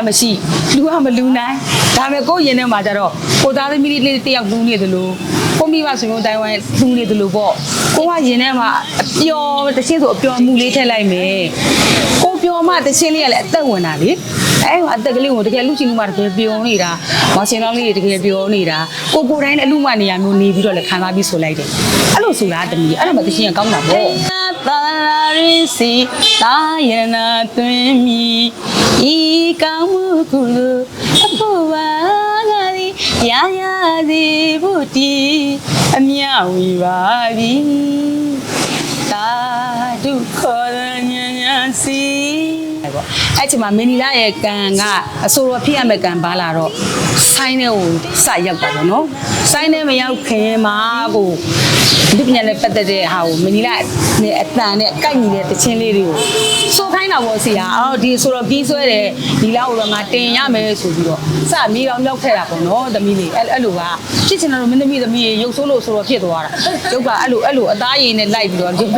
သားသမီးကမရှိလူကမလူနိုင်ဒါပေမဲ့ကိုယ့်ရင်ထဲမှာကျတော့ကိုသားသမီးလေးတစ်ယောက်လူနေသလိုကိုမိဘဆွေမျိုးတိုင်းဝိုင်းလူနေသလိုပေါ့ကိုကရင်ထဲမှာအပျော်တစ်ချင်းဆိုအပျော်မှုလေးထည့်လိုက်မယ်ကိုပျော်မှတစ်ချင်းလေးကလည်းအသက်ဝင်တာလေအဲဟိုအသက်ကလေးကိုတကယ်လူချင်းလူမှတကယ်ပျော်နေတာမောင်ရှင်လောင်းလေးတွေတကယ်ပျော်နေတာကိုကိုတိုင်းလည်းအလူမနေရာမျိုးနေပြီးတော့လည်းခံစားပြီးဆိုလိုက်တယ်အဲ့လိုဆိုတာတမီးအဲ့ဒါမှတစ်ချင်းကကောင်းတာပေါ့ သာလာရင်းစီတာယနာသွင်းမီဤကောင်းမှုကုလိုအဖို့ပါငါသည်ရာရာစီဖို့တီအမြဝီပါပြီတာဒုခေါ်ရညညစီ အဲ့ပေါ့အဲ့ချိန်မှာမင်းနီလာရဲ့ကံကအဆိုတော်ဖြစ်ရမယ့်ကံပါလာတော့ဆိုင်းတဲ့ကိုစရောက်တာပေါ့နော်ဆိုင်းတဲ့မရောက်ခင်မှာကိုဒီပညာနဲ့ပတ်သက်တဲ့ဟာကိုမင်းနီလာနဲ့အတန်နဲ့ကိုက်ညီတဲ့တခြင်းလေးတွေကိုစိုးခိုင်းတာပေါ့ဆရာအော်ဒီဆိုတော့ပြီးဆွဲတယ်ဒီလောက်တော့ငါတင်ရမယ်ဆိုပြီးတော့စမြေအောင်မြောက်ခဲ့တာပေါ့နော်သမီးလေးအဲ့အဲ့လိုကဖြစ်ချင်တယ်လို့မင်းသမီးသမီးရေရုပ်ဆိုးလို့ဆိုတော့ဖြစ်သွားတာရုပ်ကအဲ့လိုအဲ့လိုအသားရည်နဲ့လိုက်ပြီးတော့ရုပ်က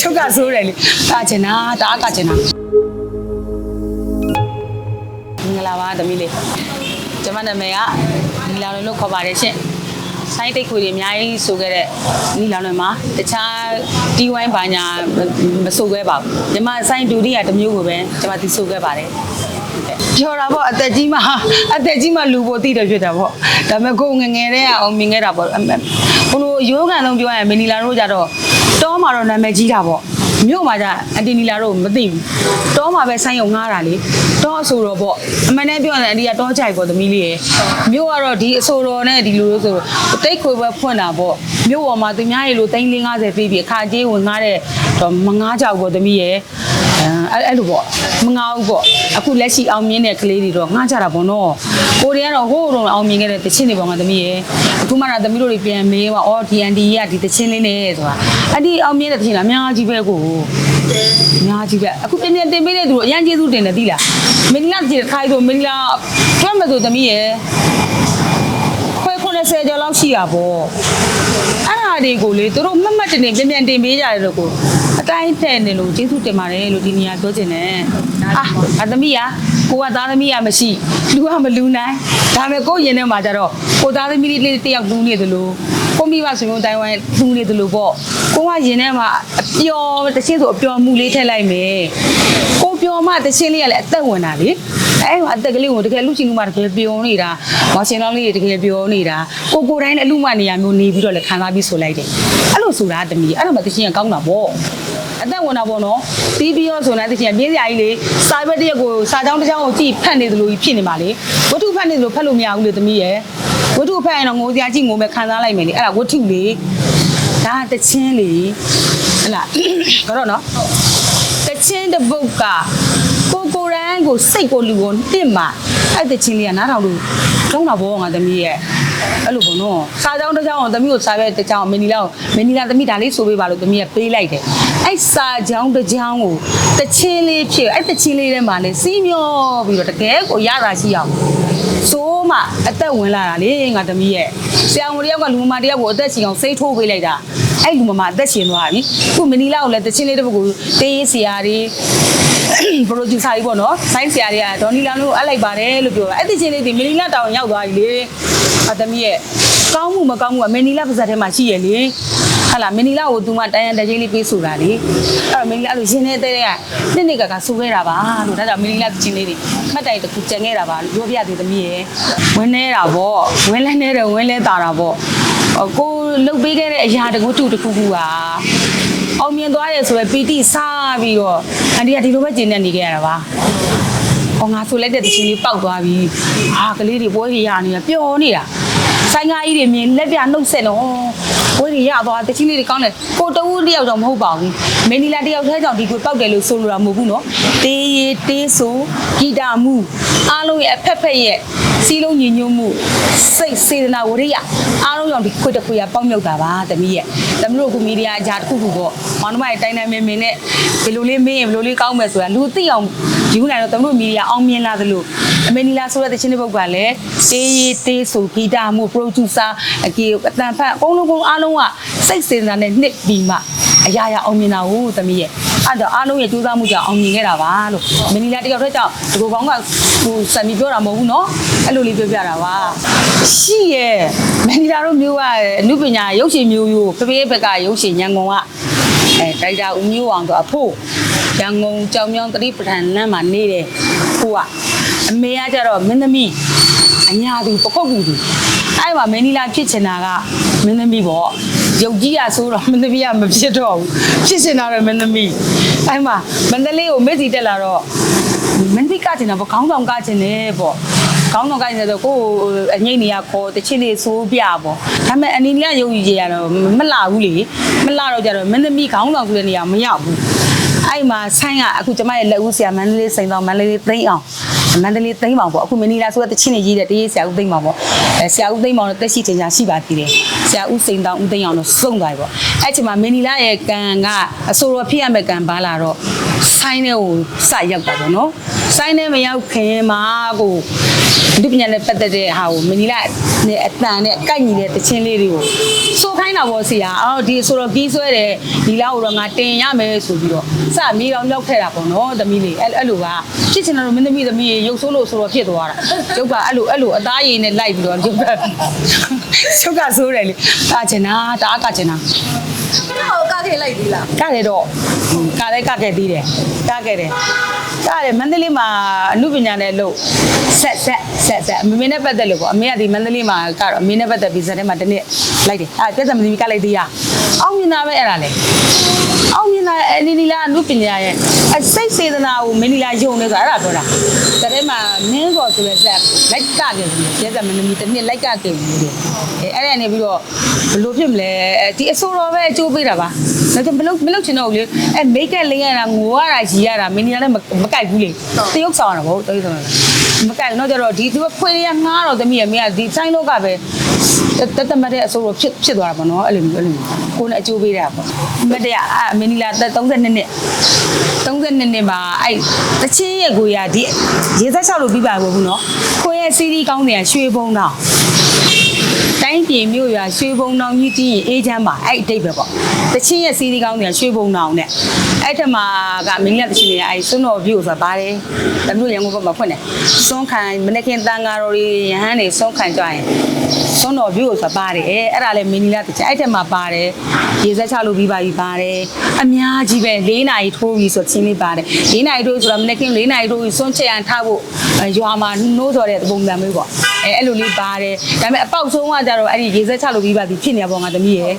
ရုပ်ကဆိုးတယ်လေကချင်တာတအားကချင်တာ မင်္ဂလာပါသမီးလေးကျွန်မနာမည်ကနီလာလွင်လို့ခေါ်ပါတယ်ရှင်ဆိုင်တိတ်ခွေတွေအများကြီးဆိုခဲ့တဲ့နီလာလွင်မှာတခြားတီဝိုင်းဘာညာမဆိုခဲ့ပါဘူးညီမဆိုင်ဒူရီကတစ်မျိုးကိုပဲကျွန်မတီဆိုခဲ့ပါတယ်ပြောတာပေါ့အသက်ကြီးမှအသက်ကြီးမှလူပိုသိတယ်ဖြစ်တာပေါ့ဒါပေမဲ့ကိုယ်ငယ်ငယ်တည်းကအောင်မြင်ခဲ့တာပေါ့ဘုလိုရိုးကန်လုံးပြောရရင်မီနီလာတို့ကြတော့တောမှာတော့နာမည်ကြီးတာပေါ့မြို့မှာじゃအန်တီနီလာတို့မသိဘူးတောမှာပဲဆိုင်းရုံငားတာလေ တောအဆိုတော့ပေါ့အမှန်တမ်းပြောရင်အန်တီကတောကြိုက်ပေါ့သမီးလေးရယ်မြို့ကတော့ဒီအဆိုတော်နဲ့ဒီလိုလို့ဆိုတော့တိတ်ခွေပဲဖွင့်တာပေါ့မြို့ပေါ်မှာသူများရေလို့350ပေးပြီးအခါကြေးဝင်ငားတဲ့တော့မငားကြောက်ပေါ့သမီးရယ်အဲအဲ့လိုပေါ့မငားဘူးပေါ့အခုလက်ရှိအောင်မြင်တဲ့ကလေးတွေတော့ငားကြတာပေါ့နော်ကိုတွေကတော့ဟိုးတော့အောင်မြင်ခဲ့တဲ့တချင်းတွေပေါ့ငါသမီးရယ်အခုမှတော့သမီးတို့တွေပြန်မေးပါအော်ဒီအန်တီကဒီတချင်းလေးနဲ့ဆိုတာအန်တီအောင်မြင်တဲ့တချင်းလားအများကြီးပဲကို အများကြီးပဲအခုပြန်ပြန်တင်ပေးတဲ့သူတို့အရန်ကျေးဇူးတင်တယ်သိလားမင်းလာကြည့်ခိုင်းဆိုမင်းလာကျွမ်းမဆိုသမီးရယ်ခွဲ90ကျော်လောက်ရှိတာပေါ့အဲ့ဒါတွေကိုလေသူတို့မတ်မတ်တင်တင်ပြန်ပြန်တင်ပေးကြတယ်လို့ကိုအတိုင်းတဲ့နေလို့ကျေးဇူးတင်ပါတယ်လို့ဒီနေရာပြောချင်တယ်အာအသမီးကကိုကသားသမီးကမရှိလူကမလူနိုင်ဒါပေမဲ့ကိုယ့်ရင်ထဲမှာကျတော့ကိုသားသမီးလေးတစ်ယောက်လူနေသလို ကိုမိဘဆွေမျိုးတိုင်းဝိုင်းလူနေသလိုပေါ့ကိုကရင်ထဲမှာအပျော်တစ်ချင်းဆိုအပျော်မှုလေးထည့်လိုက်မယ်ကိုပျော်မှတစ်ချင်းလေးကလည်းအသက်ဝင်တာလေအဲဟိုအသက်ကလေးကိုတကယ်လူချင်းလူမှတကယ်ပျော်နေတာမောင်ရှင်လောင်းလေးတွေတကယ်ပျော်နေတာကိုကိုတိုင်းလည်းအလူမနေရာမျိုးနေပြီးတော့လည်းခံစားပြီးဆိုလိုက်တယ်အဲ့လိုဆိုတာတမီးအဲ့ဒါမှတစ်ချင်းကကောင်းတာပေါ့အသက်ဝင်တာပေါ့နော်တီးပြီးတော့ဆိုနေတစ်ချင်းပြင်းစရာကြီးလေစာရွက်တစ်ရက်ကိုစာကြောင်းတစ်ကြောင်းကိုကြည့်ဖတ်နေသလိုကြီးဖြစ်နေပါလေဝတ္ထုဖတ်နေသလိုဖတ်လို့မရဘူးလေတမီးရဲ့ ဝတ္ထုဖတ်ရင်တော့ငိုစရာကြီးငိုမဲ့ခံစားလိုက်မယ်လေအဲ့ဒါဝတ္ထုလေဒါတချင်းလေဟဲ့လားကတော့နော်တချင်းတစ်ပုတ်ကကိုကိုရန်ကိုစိတ်ကိုလူကိုတစ်မှာ အဲ့တချင်းလေးကနားထောင်လို့ကောင်းတာဘောငါသမီးရဲ့အဲ့လိုပေါ့နော်စာကြောင်းတစ်ကြောင်းအောင်သမီးကိုစာပဲတစ်ကြောင်းမင်းနီလာကိုမင်းနီလာသမီးဒါလေးဆိုပေးပါလို့သမီးကပေးလိုက်တယ်အဲ့စာကြောင်းတစ်ကြောင်းကိုတချင်းလေးဖြစ်အဲ့တချင်းလေးထဲမှာလေစီးမျောပြီးတော့တကယ်ကိုရတာရှိအောင်ဆိုးမှအသက်ဝင်လာတာလေငါသမီးရဲ့ဆရာဝန်တယောက်ကလူမမတယောက်ကိုအသက်ရှင်အောင်စိတ်ထိုးပေးလိုက်တာအဲ့လူမမအသက်ရှင်သွားပြီခုမင်းနီလာကိုလည်းတချင်းလေးတစ်ပုဒ်ကိုတေးရေးဆရာတွေ ပရိုဂျူဆာကြီးပေါ့နော်ဆိုင်းဆရာတွေကဒေါ်နီလာလို့အပ်လိုက်ပါတယ်လို့ပြောတာအဲ့ဒီချင်းလေးဒီမီနီလာတောင်ရောက်သွားပြီလေအသမီးရဲ့ကောင်းမှုမကောင်းမှုကမီနီလာပါဇက်ထဲမှာရှိရလေဟာလာမီနီလာကိုသူမတန်ရန်တကြီးလေးပေးဆိုတာလေအဲ့တော့မီနီလာလို့ရင်းနေတဲ့တဲ့ကနှစ်နှစ်ကကဆူခဲ့တာပါလို့ဒါကြောင့်မီနီလာချင်းလေးတွေမှတ်တိုင်တစ်ခုကြံခဲ့တာပါလို့ပြောပြသေးသမီးရဲ့ဝင်းနေတာပေါ့ဝင်းလဲနေတယ်ဝင်းလဲတာတာပေါ့ဟိုကိုလှုပ်ပေးခဲ့တဲ့အရာတကူတူတခုခုပါ အောင်မြင်သွားတယ်ဆိုပဲပီတိစားပြီးတော့အန်တီကဒီလိုပဲကျင်းနေနေခဲ့ရတာပါ။အော်ငါဆိုလိုက်တဲ့တချင်းလေးပေါက်သွားပြီ။ဟာကလေးတွေပွဲကြီးရနေတာပျော်နေတာ။ဆိုင်ကားကြီးတွေမြင်လက်ပြနှုတ်ဆက်တော့ပွဲကြီးရသွားတချင်းလေးတွေကောင်းတယ်။ကိုတဝူးတယောက်တော့မဟုတ်ပါဘူး။မင်းနီလာတယောက်တည်းကြောင့်ဒီကိုပေါက်တယ်လို့ဆိုလိုတာမဟုတ်ဘူးနော်။တေးရီတေးဆိုဂီတာမှုအားလုံးရဲ့အဖက်ဖက်ရဲ့ စီးလုံးညီညွတ်မှုစိတ်စေတနာဝရိယအားလုံးကြောင့်ဒီခွေတစ်ခွေရပေါက်မြုပ်တာပါတမီးရဲ့တမီးတို့ကမီဒီယာအကြားတစ်ခုခုပေါ့မောင်နှမရဲ့တိုင်းတိုင်းမင်းမင်းနဲ့ဘယ်လိုလေးမင်းရင်ဘယ်လိုလေးကောင်းမယ်ဆိုတာလူသိအောင်ယူနိုင်တော့တမီးတို့မီဒီယာအောင်မြင်လာသလိုအမေနီလာဆိုတဲ့တချင်းတစ်ပုတ်ကလည်းတေးရီတေးဆိုဂီတာမှုပရိုဂျူဆာအကေအတန်ဖတ်အကုန်လုံးကုန်အားလုံးကစိတ်စေတနာနဲ့နှစ်ပြီးမှအရာရာအောင်မြင်တာဟုတ်တမီးရဲ့ အဲ့တော့အားလုံးရဲ့ကြိုးစားမှုကြောင့်အောင်မြင်ခဲ့တာပါလို့မနီလာတယောက်တည်းကြောင့်ဒီကိုကောင်းကဟိုစံပြီးပြောတာမဟုတ်ဘူးနော်အဲ့လိုလေးပြောပြတာပါရှိရဲ့မနီလာတို့မျိုးကအမှုပညာရုပ်ရှင်မျိုးရိုးဖေဖေဘက်ကရုပ်ရှင်ညံကုန်ကအဲဒိုက်တာဦးမျိုးအောင်တို့အဖို့ရန်ကုန်ကြောင်မြောင်းတတိပဌာန်လမ်းမှာနေတယ်ကိုကအမေကကြတော့မင်းသမီးအညာသူပကုတ်ကူသူအဲ့မှာမင်းနီလာဖြစ်ချင်တာကမင်းသမီးပေါ့ ရုပ်ကြီးရဆိုတော့မင်းသမီးကမဖြစ်တော့ဘူးဖြစ်ချင်တာတော့မင်းသမီးအဲ့မှာမန္တလေးကိုမစ်စီတက်လာတော့မင်းသမီးကချင်တာပေါ့ခေါင်းဆောင်ကချင်တယ်ပေါ့ခေါင်းဆောင်ကချင်တယ်ဆိုကိုယ်အငိမ့်နေရခေါ်တချင်းလေးဆိုးပြပေါ့ဒါပေမဲ့အနီနီကရုပ်ကြီးကြီးရတော့မလာဘူးလေမလာတော့ကြတော့မင်းသမီးခေါင်းဆောင်ဆိုတဲ့နေရာမရောက်ဘူးအဲ့မှာဆိုင်းကအခုကျမရဲ့လက်ဦးဆရာမန္တလေးစိန်တော်မန္တလေးသိန်းအောင် မန္တလေးသိန်းပေါင်ပေါ့အခုမနီလာဆိုတဲ့တချင်းနေရေးတဲ့တရေးဆရာဦးသိန်းပေါင်ပေါ့အဲဆရာဦးသိန်းပေါင်တော့တက်ရှိတင်ကြရှိပါသေးတယ်ဆရာဦးစိန်တော်ဦးသိန်းအောင်တော့စုံသွားပြီပေါ့အဲ့ချိန်မှာမနီလာရဲ့ကံကအဆိုတော်ဖြစ်ရမယ့်ကံပါလာတော့ဆိုင်းနဲ့ကိုစရောက်တာပေါ့နော်ဆိုင်းနဲ့မရောက်ခင်မှာကိုဒီပညာနဲ့ပတ်သက်တဲ့ဟာကိုမနီလာနဲ့အတန်နဲ့ကိုက်ညီတဲ့တချင်းလေးတွေကိုစိုးခိုင်းတာပေါ့ဆရာအော်ဒီဆိုတော့ပြီးဆွဲတယ်ဒီလောက်တော့ငါတင်ရမယ်ဆိုပြီးတော့စမြေတော်မြောက်ခဲ့တာပေါ့နော်သမီးလေးအဲ့အဲ့လိုကဖြစ်ချင်တယ်လို့မင်းသမီးသမီးရေရုပ်ဆိုးလို့ဆိုတော့ဖြစ်သွားတာကျုပ်ကအဲ့လိုအဲ့လိုအသားရည်နဲ့လိုက်ပြီးတော့ကျုပ်ကကျုပ်ကဆိုးတယ်လေကချင်တာတအားကချင်တာဟောကခဲ့လိုက်ပြီလားကတယ်တော့ကလည်းကခဲ့သေးတယ်ကခဲ့တယ်ကတယ်မန္တလေးမှာအမှုပညာနဲ့လို့ဆက်ဆက်ဆက်ဆက်အမေနဲ့ပတ်သက်လို့ပေါ့အမေကဒီမန္တလေးမှာကတော့အမေနဲ့ပတ်သက်ပြီးဇက်ထဲမှာတစ်နှစ်လိုက်တယ်အဲပြဿနာမသမီးကလိုက်သေးရအောင်မြင်တာပဲအဲ့ဒါလေ အောင်မြင်တာအနီနီလာအမှုပညာရဲ့အစိတ်စေတနာကိုမင်းနီလာယုံနေဆိုအဲ့ဒါပြောတာဇက်ထဲမှာမင်းစော်ဆိုတဲ့ဇက်လိုက်ကခဲ့တယ်ပြဿနာမသမီးတစ်နှစ်လိုက်ကခဲ့တယ်အဲအဲ့ဒါနေပြီးတော့ဘလို့ဖြစ်မလဲဒီအဆိုးတော်ပဲအကျိုးပေးတာပါဒါကြောင့်မလုပ်မလုပ်ချင်တော့ဘူးလေအဲမိတ်ကက်လေးရတာငိုရတာရီရတာမင်းကြီးလည်းမမကြိုက်ဘူးလေတရုပ်ဆောင်ရတာဗောတရုပ်ဆောင်ရတာ မကြိုက်ဘူးတော့ကျတော့ဒီသူကဖွေရငားတော့သမီးရမင်းကဒီဆိုင်လောကပဲတတ်တမတဲ့အဆိုးတော့ဖြစ်ဖြစ်သွားတာပေါ့နော်အဲ့လိုမျိုးအဲ့လိုမျိုးကိုယ်နဲ့အကျိုးပေးတာပေါ့မတရအမင်းကြီးလာ32နှစ်32နှစ်မှာအဲ့တချင်းရဲ့ကိုရဒီရေသက်လျှောက်လို့ပြီးပါဘူးနော်ကိုယ့်ရဲ့စီးရီးကောင်းတယ်ရွှေဘုံတော့တိုင်း ပြည်မြို့ရွာရွှေဘုံတောင်ကြီးကြည့်ရင်အေးချမ်းပါအဲ့အတိတ်ပဲပေါ့တချင်းရဲ့စီးရီးကောင်းတွေကရွှေဘုံတောင်နဲ့အဲ့ထက်မှာကမင်းလက်တချင်းတွေကအဲ့စွန်းတော်ပြုဆိုတာပါတယ်တမျိုးရန်ကုန်ဘက်မှာဖွင့်တယ်စွန်းခံမနေ့ကတန်ဃာတော်တွေယဟန်တွေစွန်းခံကြရင်စွန်းတော်ပြုဆိုတာပါတယ်အဲ့ဒါလည်းမင်းလက်တချင်းအဲ့ထက်မှာပါတယ်ရေစက်ချလို့ပြီးပါပြီပါတယ်အများကြီးပဲ၄နာရီထိုးပြီးဆိုချင်းလေးပါတယ်၄နာရီထိုးဆိုတာမနေ့က၄နာရီထိုးပြီးစွန်းချက်ရန်ထားဖို့ရွာမှာနှိုးစော်တဲ့ပုံစံမျိုးပေါ့အဲအဲ့လိုလေးပါတယ်ဒါပေမဲ့အပေါက်ဆုံးကကြတော့အဲ့ဒီရေစက်ချလို့ပြီးပါပြီဖြစ်နေပါငါသမီးရဲ့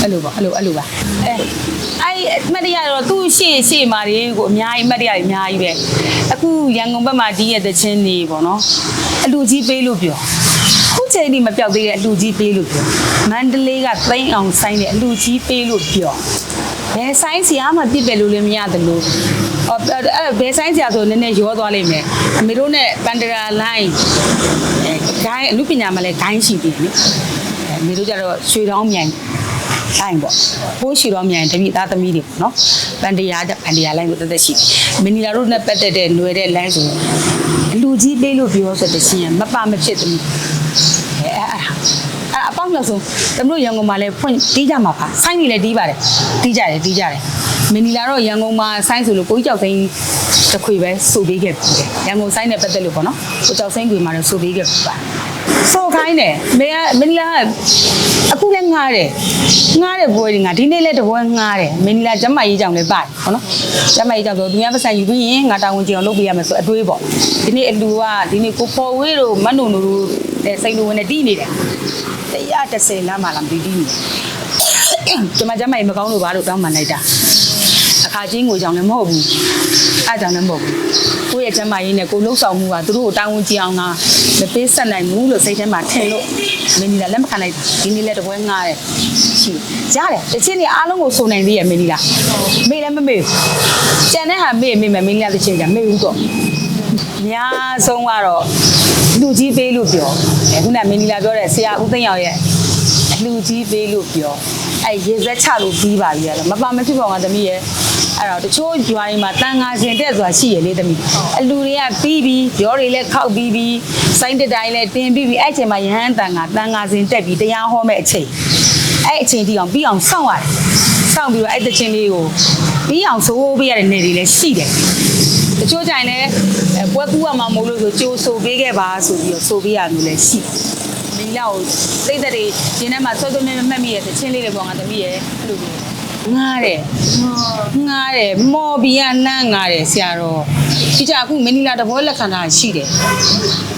အဲ့လိုပေါ့အဲ့လိုအဲ့လိုပါအဲအဲ့အမှတ်တရတော့သူ့ရှေ့ရှေ့မှာတွေကိုအများကြီးအမှတ်တရတွေအများကြီးပဲအခုရန်ကုန်ဘက်မှာဒီရဲ့တချင်းနေပေါ့နော်အလူကြီးပေးလို့ပြောခုချိန်ဒီမပြောက်သေးတဲ့အလူကြီးပေးလို့ပြောမန္တလေးကသိန်းအောင်ဆိုင်တဲ့အလူကြီးပေးလို့ပြောဘယ်ဆိုင်စီအားမှပြစ်ပယ်လို့လည်းမရတယ်လို့အော်အဲ့ဘယ်ဆိုင်စီအားဆိုနည်းနည်းရောသွားလိမ့်မယ်အမေတို့နဲ့ပန်တရာလိုင်းအဲဂိုင်းအမှုပညာမှာလည်းဂိုင်းရှိသေးတယ်နိ အဲအမေတို့ကြတော့ရွှေတောင်းမြိုင်တိုင်းပေါ့ဘိုးရွှေတောင်းမြိုင်တပိသားသမီးတွေပေါ့နော်ပန်တရာပန်တရာလိုင်းကိုတက်တက်ရှိမင်းနီလာတို့နဲ့ပတ်သက်တဲ့ຫນွယ်တဲ့လိုင်းဆိုအလူကြီးပေးလို့ပြောဆိုတဲ့ရှင်မပမဖြစ်သမီးအဲအဲ့အဲ့အဲ့အပေါင်းလို့ဆိုတမတို့ရန်ကုန်မှာလည်းဖွင့်တီးကြမှာပါဆိုင်းနေလည်းတီးပါတယ်တီးကြတယ်တီးကြတယ်မင်းနီလာတော့ရန်ကုန်မှာဆိုင်းဆိုလို့ကိုကြီးကြောက်သိန်းတစ်ခွေပဲစုပေးခဲ့ပြီရန်ကုန်ဆိုင်းနဲ့ပတ်သက်လို့ပေါ့နော်ကိုကြောက်သိန်းခွေမှာလည်းစုပေးခဲ့ပြီပါ ဆိုခိုင်းတယ်မင်းကမင်းနီလာကအခုလည်းငားတယ်ငားတဲ့ဘွယ်တွေငါဒီနေ့လည်းတပွဲငားတယ်မင်းနီလာကျမကြီးကြောင်လည်းပါတယ်ပေါ့နော်ကျမကြီးကြောင်ဆိုသူများပတ်စံယူပြီးရင်ငါတာဝန်ကြည့်အောင်လုပ်ပေးရမယ်ဆိုအတွေးပေါ့ဒီနေ့အလူကဒီနေ့ကိုပေါ်ဝေးတို့မတ်နုံတို့နဲ့စိန်လူဝင်နဲ့တီးနေတယ်130လမ်းမှလာမပြီးတီးနေကျမကျမကြီးမကောင်းလို့ပါလို့တောင်းပန်လိုက်တာအခါချင်းငွေကြောင်လည်းမဟုတ်ဘူးအဲ့ကြောင့်လည်းမဟုတ်ဘူးကိုယ့်ရဲ့ကျမ်းမာရေးနဲ့ကိုယ်လှုပ်ဆောင်မှုကသူတို့ကိုတာဝန်ကြည့်အောင်က မပေးဆက်နိုင်ဘူးလို့စိတ်ထဲမှာထင်လို့မင်းကြီးကလက်မခံလိုက်ဒီနေ့လည်းတပွဲငားတယ်ရှိကြားတယ်တချင်းတွေအားလုံးကိုစုံနိုင်သေးရဲ့မင်းကြီးလားမေးလည်းမမေးဘူးကျန်တဲ့ဟာမေးမေးမယ်မင်းကြီးကတချင်းကမေးဘူးတော့အများဆုံးကတော့လူကြီးပေးလို့ပြောအဲခုနမင်းကြီးလာပြောတဲ့ဆရာဦးသိန်းရောက်ရဲ့အလူကြီးပေးလို့ပြောအဲရေစက်ချလို့ပြီးပါပြီရတော့မပါမဖြစ်ပါဘူးငါသမီးရဲ့ အဲ့တော့တချို့ဂျွားရင်မှာတန်ငါစင်တက်ဆိုတာရှိရလေသမီးအလူတွေကပြီးပြီးရောတွေလည်းခောက်ပြီးပြီးစိုင်းတတိုင်းလည်းတင်ပြီးပြီးအဲ့ချိန်မှာယဟန်တန်ငါတန်ငါစင်တက်ပြီးတရားဟောမဲ့အချိန်အဲ့အချိန်တီအောင်ပြီးအောင်စောင့်ရတယ်စောင့်ပြီးတော့အဲ့တချင်းလေးကိုပြီးအောင်ဆိုးပေးရတဲ့နေတွေလည်းရှိတယ်တချို့ကြိုင်လည်းအဲပွဲကူးရမှာမဟုတ်လို့ဆိုကြိုးဆိုပေးခဲ့ပါဆိုပြီးတော့ဆိုပေးရမျိုးလည်းရှိတယ်မင်းလာကိုသိတဲ့တွေရင်းထဲမှာစောစောမြဲမြဲမှတ်မိရဲ့တချင်းလေးတွေပေါ်ကသမီးရဲ့အဲ့လိုမျိုး ငားတယ်ငားတယ်မော်ဘီယာနန်းငားတယ်ဆရာတော်ဒီကြအခုမင်းလာတဘောလက်ခံတာရှိတယ်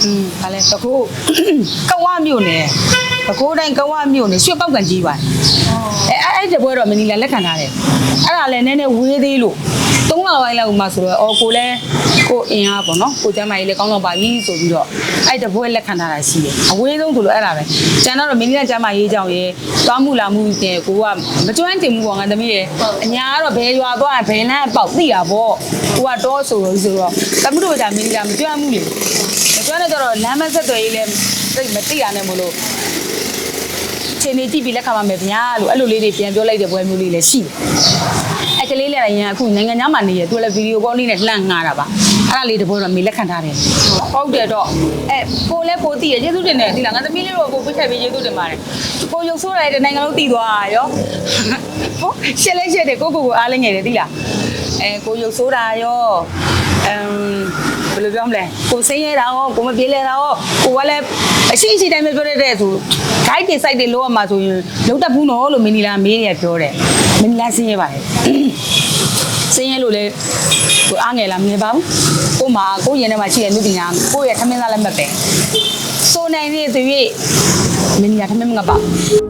อืมဗာလဲတကူကဝမြို့နယ်တကူတိုင်းကဝမြို့နယ်ရွှေပောက်ကန်ကြီးပါအဲအဲ့အဲ့ဒီဘွဲတော့မင်းလာလက်ခံထားတယ်အဲ့ဒါလည်းနည်းနည်းဝေးသေးလို့ သုံးလပိုင်းလောက်မှဆိုတော့အော်ကိုလည်းကိုအင်အားပေါ့နော်ကိုကျမ်းမကြီးလည်းကောင်းတော့ပါပြီဆိုပြီးတော့အဲ့ဒီဘွဲလက်ခံထားတာရှိတယ်အဝေးဆုံးဆိုလို့အဲ့ဒါပဲကျန်တော့မင်းလာကျမ်းမရေးကြောင်ရေသွားမှုလာမှုတဲ့ကိုကမကျွမ်းကျင်ဘူးပေါ့ငါသမီးရေအညာကတော့ဘယ်ရွာသွားရင်ဘယ်လမ်းပေါက်သိတာပေါ့ကိုကတော့ဆိုလို့ဆိုတော့တမှုတို့ကမင်းလာမကျွမ်းဘူးလေမကျွမ်းတော့လမ်းမဆက်သွယ်ရေးလည်းသိမသိရနဲ့မလို့ချိန်နေကြည့်ပြီးလက်ခံပါမယ်ဗျာလို့အဲ့လိုလေးတွေပြန်ပြောလိုက်တဲ့ပွဲမျိုးလေးလည်းရှိတယ်။အဲ့ကလေးလည်းရင်အခုနိုင်ငံသားမှနေရသူလည်းဗီဒီယိုကောလေးနဲ့လှမ်းငားတာပါ။အဲ့ဒါလေးတပွဲတော့မေလက်ခံထားတယ်။ဟုတ်တယ်တော့အဲ့ကိုလည်းကိုတည်ရကျေးဇူးတင်တယ်ဒီလားငါသမီးလေးတို့ကိုပြစ်ထည့်ပြီးကျေးဇူးတင်ပါတယ်။ကိုရုပ်ဆိုးရတဲ့နိုင်ငံလုံးတည်သွားတာရော။ဟုတ်ရှက်လဲရှက်တယ်ကိုကိုကိုအားလည်းငယ်တယ်ဒီလား။အဲကိုရုပ်ဆိုးတာရောအမ်ဘယ်လိုပြောမလဲကိုစိမ့်ရတာရောကိုမပြေးလဲတာရောကိုကလည်းအရှိအရှိတိုင်းပဲပြောရတဲ့ဆို guide တွေ site တွေလောက်ရမှာဆိုရင်လုံးတက်ဘူးနော်လို့မင်းနီလာမေးရပြောတယ်မင်းနီလာဆင်းရဲပါတယ် ဆင်းရဲလို့လေကိုအားငယ်လာမနေပါဘူးကို့မှာကိုယ့်ရင်ထဲမှာရှိတဲ့လူပညာကိုယ့်ရဲ့ထမင်းသားလည်းမပဲစိုးနိုင်တဲ့သူ၍မင်းနီလာထမင်းမကပါဘူး